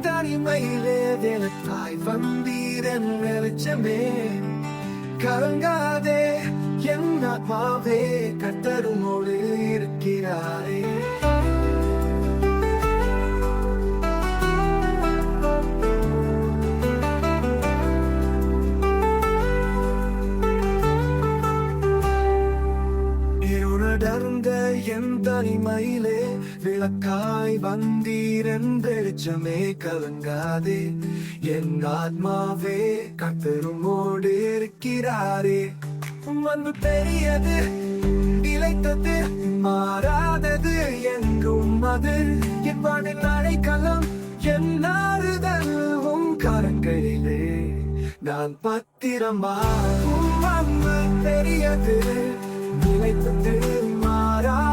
தனிமையிலே விளக்காய் வந்தீரன் வெளிச்சமே. கலங்காதே என் ஆத்மாவே கத்தருமோடு இருக்கிறாரே. இருளடர்ந்த என் தனிமையிலே விளக்காய் வந்தீரன் வெளிச்சமே கலங்காதே. என் ஆத்மாவே கத்தருமோடு இருக்கிறாரே. வந்து பெரியது இழைத்தது மாறாதது எங்கும் அது. என் வானில் அழைக்கலாம் என் நாறுதல் உன் கரங்களிலே. நான் பத்திரமா உம் அன்பு பெரியது நிலைத்தது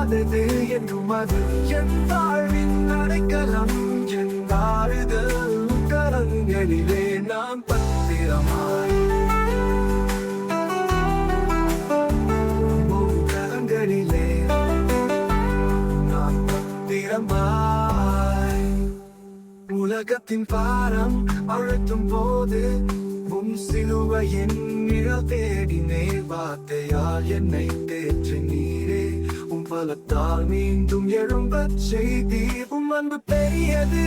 மாறாதது என்றும் அது. என் வாழ்வின் அடைக்கலம் என் நாறுதல் கரங்களிலே நாம் பத்திரமாய். கரங்களிலே நான் பத்திரமாய். உலகத்தின் பாரம் அழுத்தும் போது உம் சிலுவையின் நிழல் தேடினே வார்த்தையால் என்னை தேற்று நீரே. பலத்தால் மீண்டும் எழும்ப செய்தி உம் அன்பு பெரியது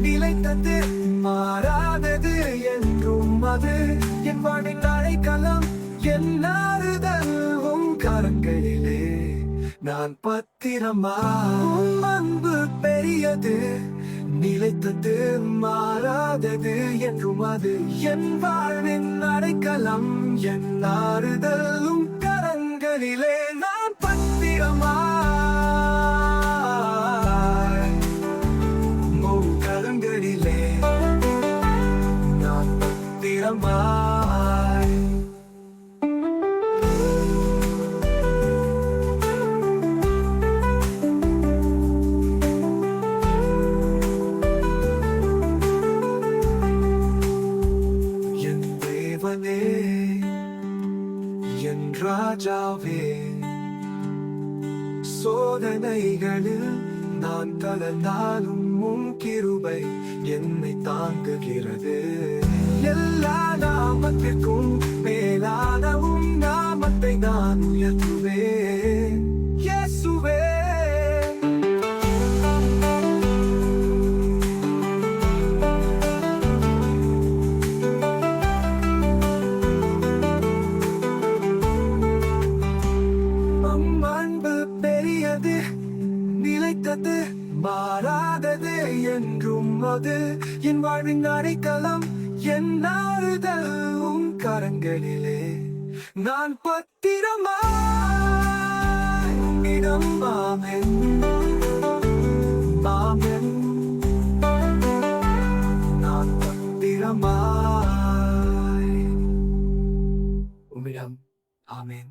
நிலைத்தது மாறாதது என்றும் அது. என் வாழ்வின் அழைக்கலாம் என்னாறுதல் உம் கரங்களிலே நான் பத்திரமா? உம் அன்பு பெரியது நிலைத்தது மாறாதது என்றும் அது. என் வாழ்வின் அடைக்கலம் என் ஆறுதலும் கரங்களிலே நான் பத்திரமாய் உம் கரங்களிலே நான் பத்திரமாய் என் தேவனே என் ராஜாவே சோதனைகளில் நான் கலந்தாலும் உன் கிருபை என்னை தாங்குகிறது. எல்லா நாமத்திற்கும் மேலான உன் நாமத்தை நான் உயர்த்துவேன். உள்ளது என்றும் அது என் வாழ்வின் அடைக்கலம் என் நாடுதல் உன் கரங்களிலே நான் பத்திரமா? உன்னிடம் மாமன் மாமன் நான் பத்திரமா உன்னிடம் ஆமேன்.